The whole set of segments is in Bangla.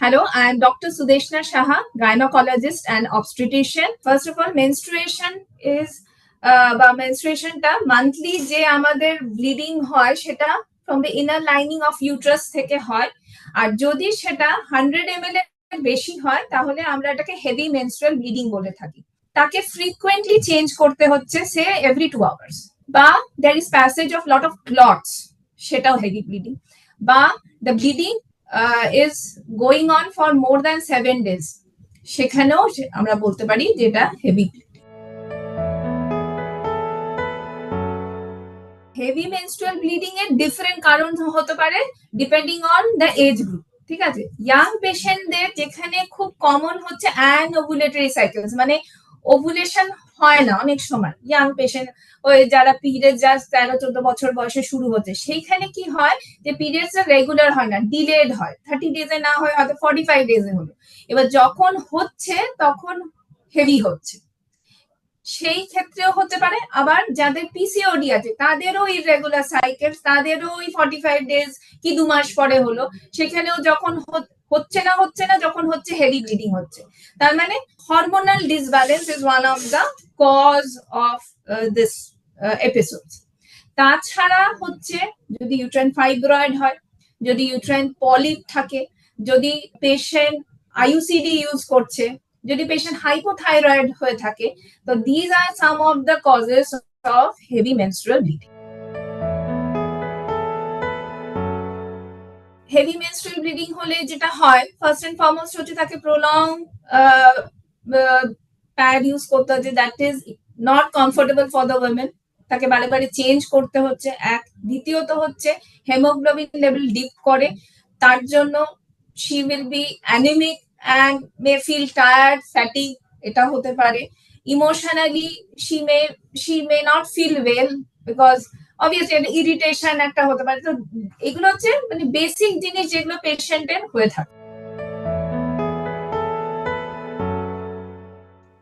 Hello, I am Dr. Sudeshna Shaha, gynecologist and obstetrician. First of all, menstruation is uh, বা মেনস্ট্রুয়েশনটা মান্থলি যে আমাদের ব্লিডিং হয় সেটা from the inner lining of uterus থেকে হয় আর যদি সেটা হান্ড্রেড এম এর বেশি হয় তাহলে আমরা এটাকে হেভি মেনস্ট্রুয়াল ব্লিডিং বলে থাকি তাকে ফ্রিকুয়েন্টলি চেঞ্জ করতে হচ্ছে সে এভরি টু আওয়ার্স বা there is passage of lot of clots সেটাও হেভি ব্লিডিং বা the bleeding is going on for more than seven days সেখানেও আমরা বলতে পারি যে এটা হেভি হেভি মেনস্ট্রুয়াল ব্লিডিং এর ডিফারেন্ট কারণ হতে পারে depending on the age group ঠিক আছে? ইয়াং পেশেন্টদের যেখানে খুব কমন হচ্ছে অ্যান ওভুলেটরি সাইকেলস মানে ওভুলেশন হয় না, অনেক সময়। ইয়াং পেশেন্ট ওই যারা পিরিয়ড জাস্ট তেরো, চোদ্দ বছর বয়সে শুরু হচ্ছে, সেইখানে কি হয় যে পিরিয়ডস রেগুলার হয় না ডিলেড হয়। থার্টি ডেজে না হয়, হয়তো ফর্টি ফাইভ ডেজে হলো। এবার যখন হচ্ছে, তখন হেভি হচ্ছে। সেই ক্ষেত্রেও হতে পারে, আবার যাদের পিসিওডি আছে, তাদেরও ইরেগুলার সাইকেল তাদেরও ওই ফর্টি ফাইভ ডেজ কি দু মাস পরে হলো, সেখানেও যখন হচ্ছে না হচ্ছে না, যখন হচ্ছে হেভি ব্লিডিং হচ্ছে। তার মানে hormonal disbalance is one of the cause of this episode তাছাড়া হচ্ছে যদি ইউট্রেন ফাইব্রয়েড হয়, যদি ইউট্রেন পলিপ থাকে, যদি পেশেন্ট আইউসিডি ইউজ করছে, যদি পেশেন্ট হাইপোথাইরয়েড হয়ে থাকে, তো these are some of the causes of heavy menstrual bleeding heavy menstrual bleeding হলে যেটা হয় ফার্স্ট এন্ড ফরমোস্ট হচ্ছে তাকে প্রলং প্যাড ইউজ করতে হচ্ছে। That is not comfortable for the women তাকে বারে বারে চেঞ্জ করতে হচ্ছে। এক, দ্বিতীয়ত হচ্ছে হেমোগ্লোবিন লেভেল ডিপ করে। তার জন্য she will be anaemic and may feel tired fatigue এটা হতে পারে। Emotionally she may she may not feel well because obviously একটা ইরিটেশন একটা হতে পারে। তো এগুলো হচ্ছে মানে বেসিক জিনিস যেগুলো পেশেন্টের হয়ে থাকে।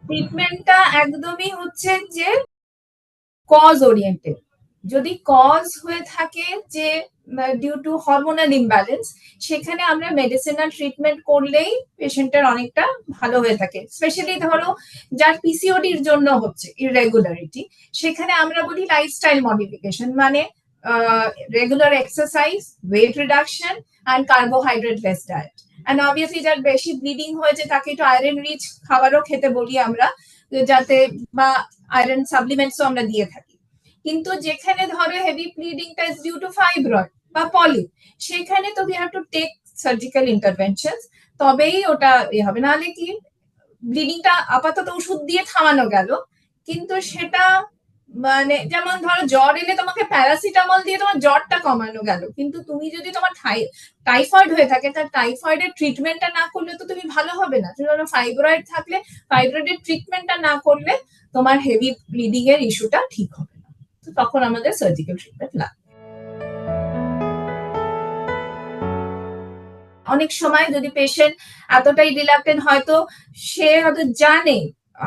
ট্রিটমেন্টটা একদমই হচ্ছে যে কজ ওরিয়েন্টেড যদি কজ হয়ে থাকে যে ডিউ টু হরমোনাল ইমব্যালেন্স সেখানে আমরা মেডিসিনাল ট্রিটমেন্ট করলেই পেশেন্টের অনেকটা ভালো হয়ে থাকে। স্পেশালি ধরো, যার পিসিওডির জন্য হচ্ছে ইরেগুলারিটি সেখানে আমরা বলি লাইফস্টাইল মডিফিকেশন মানে regular exercise weight reduction and carbohydrate less diet and obviously যার বেশি ব্লিডিং হয়েছে, তাকে একটু আয়রন রিচ খাবারও খেতে বলি আমরা, যাতে, বা আয়রন সাপ্লিমেন্টসও আমরা দিয়ে থাকি। কিন্তু যেখানে ধরো হেভি ব্লিডিংটা ইজ ডিউ টু ফাইব্রয়েড বা পলি, সেখানে তো have to take surgical intervention তবেই ওটা এ হবে। নাহলে কি ব্লিডিংটা আপাতত ওষুধ দিয়ে থামানো গেল, কিন্তু সেটা মানে যেমন ধরো জ্বর এলে তোমাকে প্যারাসিটামল দিয়ে তোমার জ্বরটা কমানো গেল, কিন্তু তুমি যদি তোমার টাইফয়েড হয়ে থাকে, তার টাইফয়েডের ট্রিটমেন্টটা না করলে তো তুমি ভালো হবে না। ধরো ফাইব্রয়েড থাকলে ফাইব্রয়েডের ট্রিটমেন্টটা না করলে তোমার হেভি ব্লিডিং এর ইস্যুটা ঠিক হবে না। তো তখন আমাদের সার্জিক্যাল ট্রিটমেন্ট লাগবে। অনেক সময় যদি পেশেন্ট এতটাই রিল্যাক্টেন্ট হয়তো সে হয়তো জানে,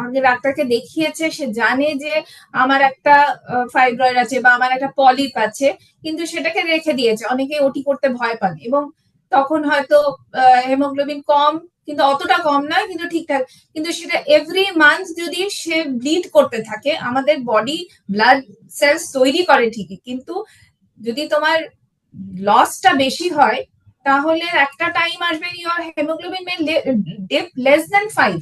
আগে ডাক্তারকে দেখিয়েছে, সে জানে যে আমার একটা ফাইব্রয়েড আছে বা আমার একটা পলিপ আছে, কিন্তু সেটাকে রেখে দিয়েছে। অনেকে ওটি করতে ভয় পান এবং তখন হয়তো হেমোগ্লোবিন কম, কিন্তু অতটা কম নয়, কিন্তু ঠিকঠাক। কিন্তু সেটা এভরি মান্থ যদি সে ব্লিড করতে থাকে, আমাদের বডি ব্লাড সেলস তৈরি করে ঠিকই। কিন্তু যদি তোমার লসটা বেশি হয় তাহলে একটা টাইম আসবে your haemoglobin may dip less than five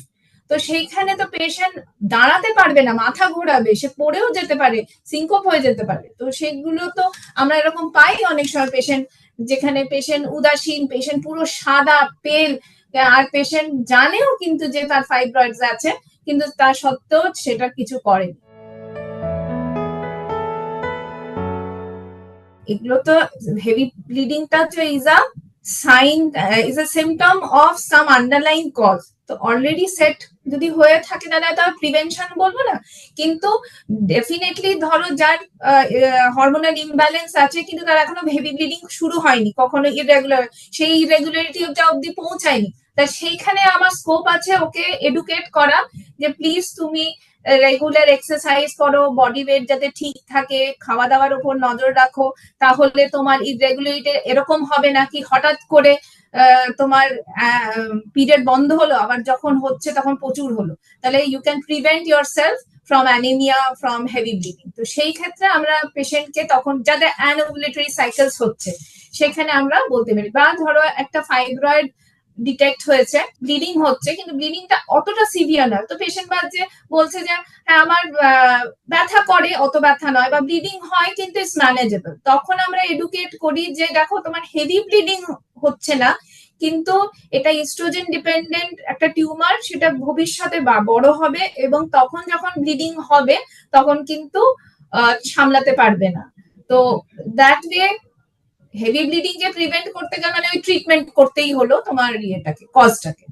তো সেইখানে তো পেশেন্ট দাঁড়াতে পারবে না, মাথা ঘোরাবে, সে পড়েও যেতে পারে সিঙ্কোপ হয়ে যেতে পারে। তো সেগুলো তো আমরা এরকম পাই অনেক সময় পেশেন্ট যেখানে পেশেন্ট উদাসীন পেশেন্ট পুরো সাদা পেল আর পেশেন্ট জানেও কিন্তু যে তার ফাইব্রয়েডস আছে, কিন্তু তা সত্ত্বেও সেটা কিছু করেনি। এগুলো তো হেভি ব্লিডিংটা হচ্ছে is a sign is a symptom of some underline cause তো অলরেডি সেট যদি হয়ে থাকে তাহলে তো প্রিভেনশন বলব না? কিন্তু ডেফিনেটলি ধরো যার হরমোনাল ইমব্যালেন্স আছে, কিন্তু তার এখনও হেভি ব্লিডিং শুরু হয়নি, কখনো ইরেগুলার সেই ইরেগুলারিটি অব্দি পৌঁছায়নি। তা সেইখানে আমার স্কোপ আছে ওকে এডুকেট করা যে প্লিজ তুমি রেগুলার এক্সারসাইজ করো বডি ওয়েট যাতে ঠিক থাকে খাওয়া দাওয়ার উপর নজর রাখো, তাহলে তোমার ইরেগুলারিটি এরকম হবে না কি হঠাৎ করে তোমার পিরিয়ড বন্ধ হলো, আবার যখন হচ্ছে তখন প্রচুর হলো। তাহলে you can prevent yourself from anaemia from heavy bleeding তো সেই ক্ষেত্রে আমরা পেশেন্টকে তখন, যাদের অ্যানোভুলেটরি সাইকেলস হচ্ছে, সেখানে আমরা বলতে পারি। বা ধরো একটা ফাইব্রয়েড ডিটেক্ট হয়েছে ব্লিডিং হচ্ছে, কিন্তু ব্লিডিংটা অতটা সিভিয়ার নয় তো পেশেন্ট বা যে বলছে যে হ্যাঁ আমার ব্যথা করে, অত ব্যথা নয়, বা ব্লিডিং হয়, কিন্তু ইটস ম্যানেজেবল তখন আমরা এডুকেট করি যে, দেখো, তোমার হেভি ব্লিডিং হচ্ছে না, কিন্তু এটা ইস্ট্রোজেন ডিপেন্ডেন্ট একটা টিউমার সেটা ভবিষ্যতে বড় হবে, এবং তখন যখন ব্লিডিং হবে, তখন কিন্তু সামলাতে পারবে না। তো দ্যাট ওয়ে হেভি ব্লিডিং যে প্রিভেন্ট করতে গেলে মানে ওই ট্রিটমেন্ট করতেই হলো তোমার ইয়েটাকে কজটাকে